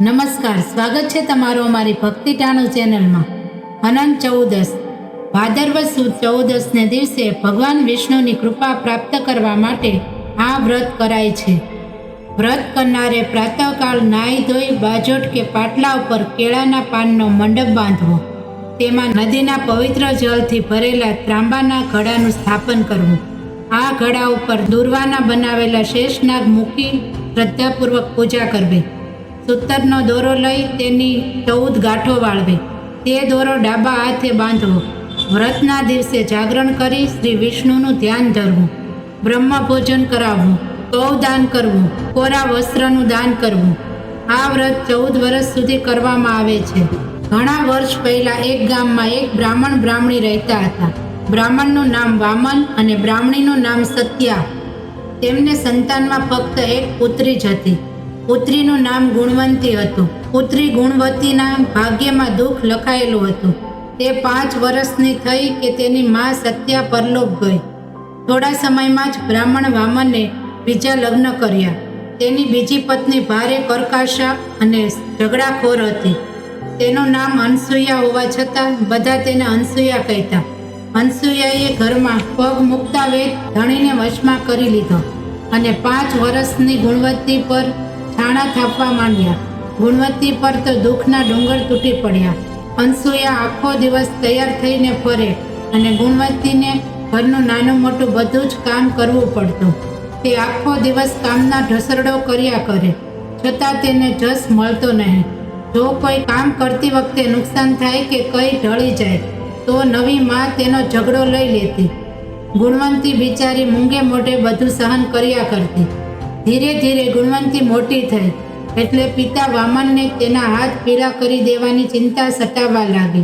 નમસ્કાર, સ્વાગત છે તમારું અમારી ભક્તિ ટાણું ચેનલમાં. અનંત ચૌદસ. ભાદરવ સુદ ચૌદસને દિવસે ભગવાન વિષ્ણુની કૃપા પ્રાપ્ત કરવા માટે આ વ્રત કરાય છે. વ્રત કરનારે પ્રાતઃકાળ નાહી ધોઈ બાજોટ કે પાટલા ઉપર કેળાના પાનનો મંડપ બાંધવો. તેમાં નદીના પવિત્ર જળથી ભરેલા ત્રાંબાના ઘડાનું સ્થાપન કરવું. આ ઘડા ઉપર દુર્વાના બનાવેલા શેષનાગ મૂકી શ્રદ્ધાપૂર્વક પૂજા કરવી. સૂતરનો દોરો લઈ તેની ચૌદ ગાંઠો વાળવી. તે દોરો ડાબા હાથે બાંધવો. વ્રતના દિવસે જાગરણ કરી શ્રી વિષ્ણુનું ધ્યાન ધરવું. બ્રહ્મ ભોજન કરાવવું. ગૌ દાન કરવું. કોરા વસ્ત્રનું દાન કરવું. આ વ્રત ચૌદ વર્ષ સુધી કરવામાં આવે છે. ઘણા વર્ષ પહેલાં એક ગામમાં એક બ્રાહ્મણ બ્રાહ્મણી રહેતા હતા. બ્રાહ્મણનું નામ વામન અને બ્રાહ્મણીનું નામ સત્યા. તેમને સંતાનમાં ફક્ત એક પુત્રી જ હતી. પુત્રીનું નામ ગુણવંતી હતું. પુત્રી ગુણવતીના ભાગ્યમાં દુઃખ લખાયેલું હતું. તે પાંચ વર્ષની થઈ કે તેની મા સત્યા પરલોક ગઈ. થોડા સમયમાં જ બ્રાહ્મણ વામને બીજા લગ્ન કર્યા. તેની બીજી પત્ની ભારે કરકાશા અને ઝઘડાખોર હતી. તેનું નામ અનસુયા હોવા છતાં બધા તેને અનસુયા કહેતા. અનસુયાએ ઘરમાં પગ મૂકતા વેગ ધણીને વશમાં કરી લીધો અને પાંચ વર્ષની ગુણવત્તી પર છાણા થાપવા માંડ્યા. ગુણવત્તી પર તો દુઃખના ડુંગર તૂટી પડ્યા. અનસુયા આખો દિવસ તૈયાર થઈને ફરે અને ગુણવત્તીને ઘરનું નાનું મોટું બધું જ કામ કરવું પડતું. તે આખો દિવસ કામના ઢસરડો કર્યા કરે. છતાં તેને જસ મળતો નહીં. જો કોઈ કામ કરતી વખતે નુકસાન થાય કે કંઈ ઢળી જાય, તો નવી માં તેનો ઝઘડો લઈ લેતી. ગુણવંતી બિચારી મૂંગે મોઢે બધું સહન કર્યા કરતી. ધીરે ધીરે ગુણવંતી મોટી થઈ. એટલે પિતા વામનને તેના હાથ પીળા કરી દેવાની ચિંતા સતાવવા લાગી.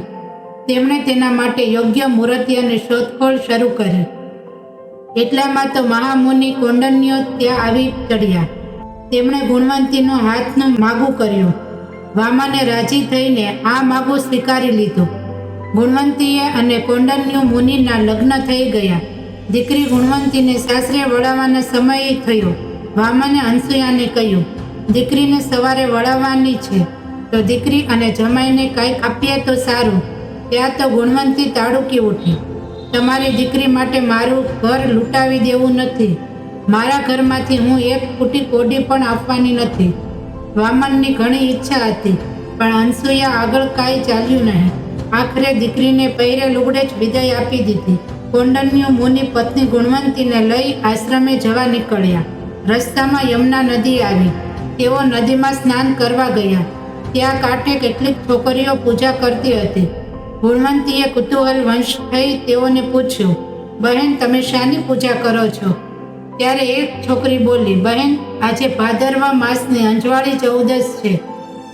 તેમણે તેના માટે યોગ્ય મૂર્તિઓની શોધખોળ શરૂ કરી. એટલામાં તો મહામુનિ કોંડન્યો ત્યાં આવી ચડ્યા. તેમણે ગુણવંતીનો હાથનું માગું કર્યું. વામને રાજી થઈને આ માગું સ્વીકારી લીધું. ગુણવંતીએ અને કોંડન્યુ મુનિના લગ્ન થઈ ગયા. દીકરી ગુણવંતીને સાસરે વળાવવાના સમય થયો. વામને અનસુયાને કહ્યું, દીકરીને સવારે વળાવવાની છે. તો દીકરી અને જમાઈને કાંઈક આપીએ તો સારું. ત્યાં તો ગુણવંતી તાળુકી ઉઠી. તમારી દીકરી માટે મારું ઘર લૂંટાવી દેવું નથી. મારા ઘરમાંથી હું એક ફૂટી કોડી પણ આપવાની નથી. વામનની ઘણી ઈચ્છા હતી, પણ અનસુયા આગળ કાંઈ ચાલ્યું નહીં. આખરે દીકરીને પહેરે લુગડે જ વિદાય આપી દીધી. કોંડન્યુ મુની પત્ની ગુણવંતીને લઈ આશ્રમે જવા નીકળ્યા. રસ્તામાં યમુના નદી આવી. તેઓ નદીમાં સ્નાન કરવા ગયા. ત્યાં કાંઠે કેટલીક છોકરીઓ પૂજા કરતી હતી. ગુણવંતીએ કુતૂહલ વંશ થઈ તેઓને પૂછ્યું, બહેન, તમે શાની પૂજા કરો છો? ત્યારે એક છોકરી બોલી, બહેન, આજે ભાદરવા માસની અંજવાળી ચૌદસ છે.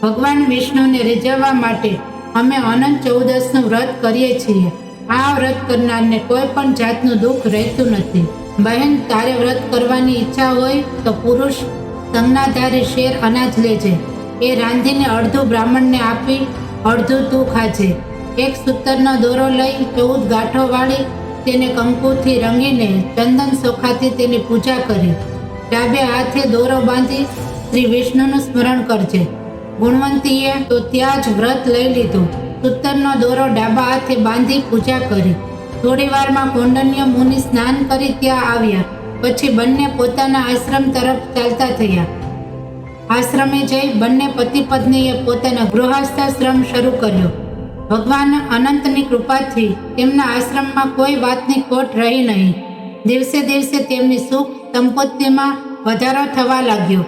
ભગવાન વિષ્ણુને રીઝવવા માટે અમે અનંત ચૌદસનું વ્રત કરીએ છીએ. આ વ્રત કરનારને કોઈ પણ જાતનું દુઃખ રહેતું નથી. બહેન, તારે વ્રત કરવાની ઈચ્છા હોય તો પુરુષ સંજ્ઞાધારી શેર અનાજ લેજે એ રાંધીને અડધું બ્રાહ્મણને આપી, અડધું તું ખાજે એક સૂતરનો દોરો લઈ ચૌદ ગાંઠો વાળી તેને કંકુથી રંગીને ચંદન સોખાથી તેની પૂજા કરી. ડાબે હાથે દોરો બાંધી શ્રી વિષ્ણુનું સ્મરણ કરજે. ગુણવંતીએ તો ત્યાં જ વ્રત લઈ લીધું. સૂતરનો દોરો ડાબા હાથે બાંધી પૂજા કરી. થોડી વારમાં કોંડન્ય મુનિ સ્નાન કરી ત્યાં આવ્યા. પછી બંને પોતાના આશ્રમ તરફ ચાલતા થયા. આશ્રમે જઈ બંને પતિ પત્નીએ પોતાના ગૃહસ્થાશ્રમ શરૂ કર્યો. ભગવાન અનંતની કૃપાથી તેમના આશ્રમમાં કોઈ વાતની ખોટ રહી નહીં. દિવસે દિવસે તેમની સુખ સંપત્તિમાં વધારો થવા લાગ્યો.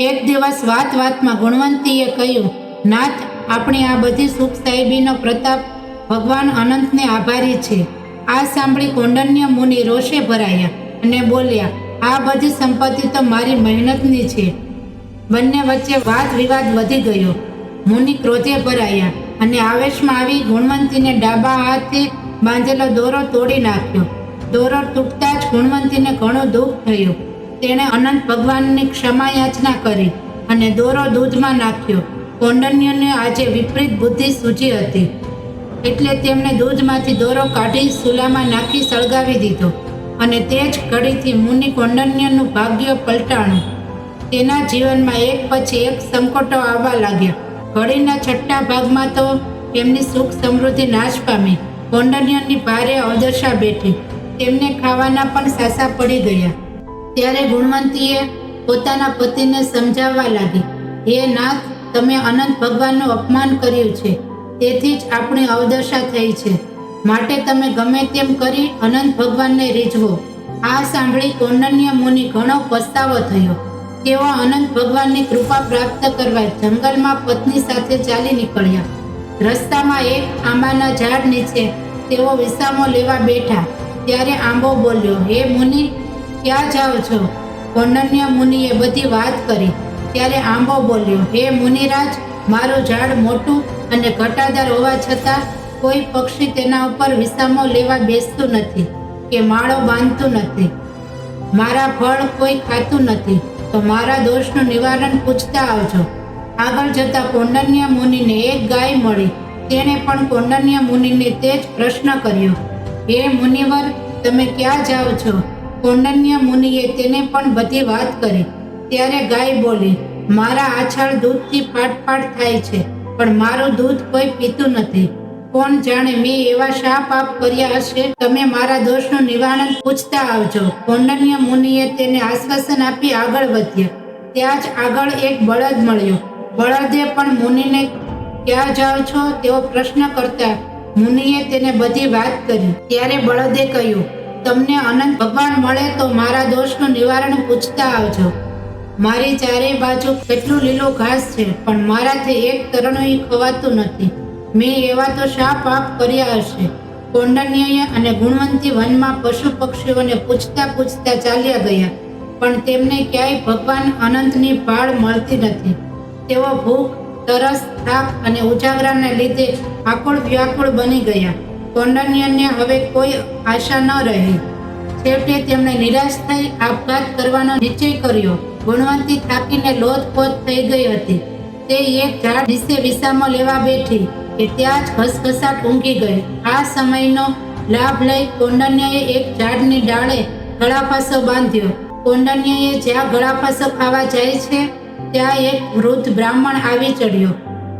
એક દિવસ વાત વાતમાં ગુણવંતીએ કહ્યું, નાથ, આપણી આ બધી સુખ સાહેબીનો પ્રતાપ ભગવાન અનંતને આભારી છે. આ સાંભળી કોંડન્ય મુનિ રોષે ભરાયા અને બોલ્યા, આ બધી સંપત્તિ તો મારી મહેનતની છે. બંને વચ્ચે વાદ વિવાદ વધી ગયો. મુનિ ક્રોધે ભરાયા અને આવેશમાં આવી ગુણવંતીને ડાબા હાથે બાંધેલો દોરો તોડી નાખ્યો. દોરો તૂટતા જ ગુણવંતીને ઘણું દુઃખ થયું. તેણે અનંત ભગવાનની ક્ષમા યાચના કરી અને દોરો દૂધમાં નાખ્યો. કોંડન્યને આજે વિપરીત બુદ્ધિ સૂજી હતી. એટલે તેમણે દૂધમાંથી દોરો કાઢી સુલામાં નાખી સળગાવી દીધો અને તે જ ઘડીથી મુનિ કોંડન્યનું ભાગ્ય પલટાણું. તેના જીવનમાં એક પછી એક સંકટો આવવા લાગ્યા. ઘડીના છઠ્ઠા ભાગમાં તો તેમની સુખ સમૃદ્ધિ નાશ પામી. કૌંડન્યની ભારે અવદશા બેઠી. તેમને ખાવાના પણ સાસા પડી ગયા. ત્યારે ગુણવંતીએ પોતાના પતિને સમજાવવા લાગી, હે નાથ, તમે અનંત ભગવાનનું અપમાન કર્યું છે. તેથી જ આપણી અવદશા થઈ છે. માટે તમે ગમે તેમ કરી અનંત ભગવાનને રીઝવો. આ સાંભળી કૌંડન્ય મુનિ ઘણો પસ્તાવો થયો. તેઓ અનંત ભગવાનની કૃપા પ્રાપ્ત કરવા જંગલમાં પત્ની સાથે ચાલી નીકળ્યા. રસ્તામાં એક આંબાના ઝાડ નીચે તેઓ વિસામો લેવા બેઠા. ત્યારે આંબો બોલ્યો, હે મુનિ, ક્યાં જાઓ છો? કૌંડન્ય મુનિએ બધી વાત કરી. ત્યારે આંબો બોલ્યો, હે મુનિરાજ મારું ઝાડ મોટું અને ઘટાદાર હોવા છતાં કોઈ પક્ષી તેના ઉપર વિસામો લેવા બેસતું નથી કે માળો બાંધતું નથી. મારા ફળ કોઈ ખાતું નથી. તો મારા દોષનું નિવારણ પૂછતા આવજો. આગળ જતા કોંડન્ય મુનિને એક ગાય મળી. તેણે પણ કોંડન્ય મુનિને તે જ પ્રશ્ન કર્યો. હે મુનિવર, તમે ક્યાં જાઓ છો? કોંડન્ય મુનિએ તેને પણ બધી વાત કરી. ત્યારે ગાય બોલી મારા આછાળ દૂધથી ફાટફાટ થાય છે, પણ મારું દૂધ કોઈ પીતું નથી. કોણ જાણે મેં એવા શા પાપ કર્યા હશે? તમે મારા દોષનું નિવારણ પૂછતા આવજો. કૌંડન્ય મુનિએ તેને આશ્વાસન આપી આગળ વધ્યા. ત્યાં જ આગળ એક બળદ મળ્યો. બળદે પણ મુનિને ક્યાં જાઓ છો? તેવો પ્રશ્ન કરતા મુનિએ તેને બધી વાત કરી. ત્યારે બળદે કહ્યું, તમને અનંત ભગવાન મળે તો મારા દોષનું નિવારણ પૂછતા આવજો. મારી ચારે બાજુ કેટલું લીલું ઘાસ છે, પણ મારાથી એક તરણું ખવાતું નથી. મેં એવા તો શા પાપ કર્યા હશે? કોંડન્યય અને ગુણવંતી વનમાં પશુ પક્ષીઓને પૂછતા પૂછતા ચાલ્યા ગયા, પણ તેમને ક્યાંય ભગવાન અનંતની ભાળ મળતી નથી. તેઓ ભૂખ, તરસ, થાક અને ઉજાગરાને લીધે આકુળ વ્યાકુળ બની ગયા. કોંડન્યને હવે કોઈ આશા ન રહી. છેવટે તેમણે નિરાશ થઈ આપઘાત કરવાનો નિશ્ચય કર્યો. ગુણવંતી થાકીને લોથપોથ થઈ ગઈ હતી. તે એક ઝાડ વિશે વિસામો લેવા બેઠી કે ત્યાં જ ઘસઘસાટ ઊંઘી ગઈ. આ સમયનો લાભ લઈ કોંડન્યાએ એક ઝાડની ડાળે ગળાફાસો બાંધ્યો. કોંડન્યાએ જ્યાં ગળાફાસો ખાવા જાય છે, ત્યાં એક વૃદ્ધ બ્રાહ્મણ આવી ચડ્યો.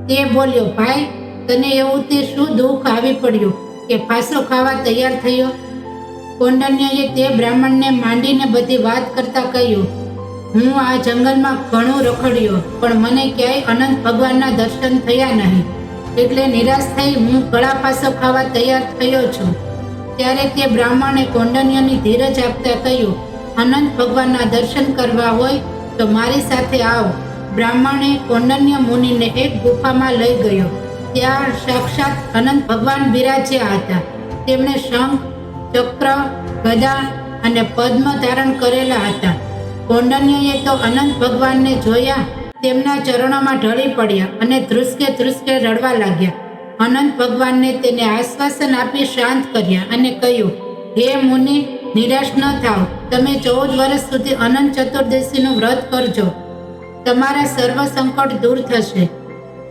તે બોલ્યો, ભાઈ, તને એવું તે શું દુઃખ આવી પડ્યું કે ફાંસો ખાવા તૈયાર થયો? કોંડન્યાએ તે બ્રાહ્મણને માંડીને બધી વાત કરતા કહ્યું હું આ જંગલમાં ઘણું રખડ્યો, પણ મને ક્યાંય અનંત ભગવાનના દર્શન થયા નહીં. એટલે નિરાશ થઈ હું ગળા પાસો ખાવા તૈયાર થયો છું. ત્યારે તે બ્રાહ્મણે કૌંડન્યની ધીરજ આપતા કહ્યું, અનંત ભગવાનના દર્શન કરવા હોય તો મારી સાથે આવ. બ્રાહ્મણે કૌંડન્ય મુનિને એક ગુફામાં લઈ ગયો. ત્યાં સાક્ષાત અનંત ભગવાન બિરાજ્યા હતા. તેમણે શંખ, ચક્ર, ગદા અને પદ્મ ધારણ કરેલા હતા. કૌંડન્યએ તો અનંત ભગવાનને જોયા, તેમના ચરણોમાં ઢળી પડ્યા અને ધ્રુસકે ધ્રુસકે રડવા લાગ્યા. અનંત ભગવાનને તેને આશ્વાસન આપી શાંત કર્યા અને કહ્યું, હે મુનિ, નિરાશ ન થાવ. તમે ચૌદ વર્ષ સુધી અનંત ચતુર્દશીનું વ્રત કરજો. તમારા સર્વ સંકટ દૂર થશે.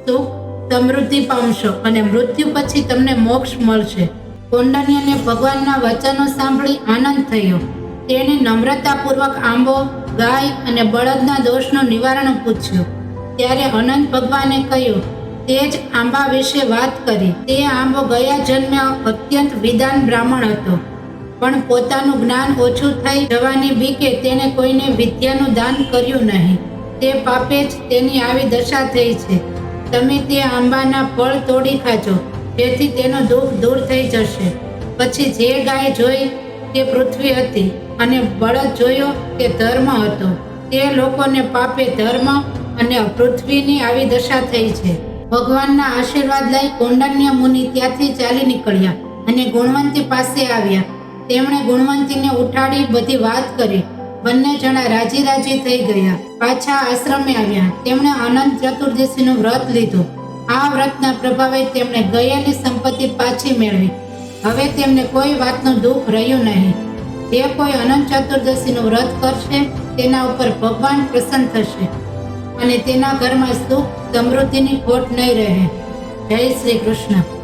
સુખ, સમૃદ્ધિ પામશો અને મૃત્યુ પછી તમને મોક્ષ મળશે. કૌંડન્યને ભગવાનના વચનો સાંભળી આનંદ થયો. તેણે નમ્રતાપૂર્વક આંબો ગાય અને બળદના દોષનું નિવારણ પૂછ્યું. ત્યારે અનંત ભગવાને કહ્યું, તે જ આંબા વિશે વાત કરી. તે આંબો ગયા જન્મે અત્યંત વિધાન બ્રાહ્મણ હતો. પણ પોતાનું જ્ઞાન ઓછું થઈ જવાની બીકે તેણે કોઈને વિદ્યાનું દાન કર્યું નહીં. તે પાપે જ તેની આવી દશા થઈ છે. તમે તે આંબાના ફળ તોડી ખાજો. જેથી તેનો દુઃખ દૂર થઈ જશે. પછી જે ગાય જોઈ તે પૃથ્વી હતી. અને બળદ જોયો તે ધર્મ હતો. તે લોકોને પાપે ધર્મ અને પૃથ્વીની આવી દશા થઈ છે. ભગવાનના આશીર્વાદ લઈ કૌંડન્ય મુનિ ત્યાંથી ચાલી નીકળ્યા અને ગુણવંતી પાસે આવ્યા. તેમણે ગુણવંતીને ઉઠાડી બધી વાત કરી. બંને જણા રાજી રાજી થઈ ગયા. પાછા આશ્રમે આવ્યા. તેમણે અનંત ચતુર્દશીનું વ્રત લીધું. આ વ્રતના પ્રભાવે તેમણે ગયેલી સંપત્તિ પાછી મેળવી. હવે તેમને કોઈ વાતનું દુઃખ રહ્યું નહીં. જે કોઈ અનંત ચતુર્દશીનું વ્રત કરશે, તેના ઉપર ભગવાન પ્રસન્ન થશે અને તેના ઘરમાં સુખ સમૃદ્ધિની ખોટ નહીં રહે. જય શ્રી કૃષ્ણ.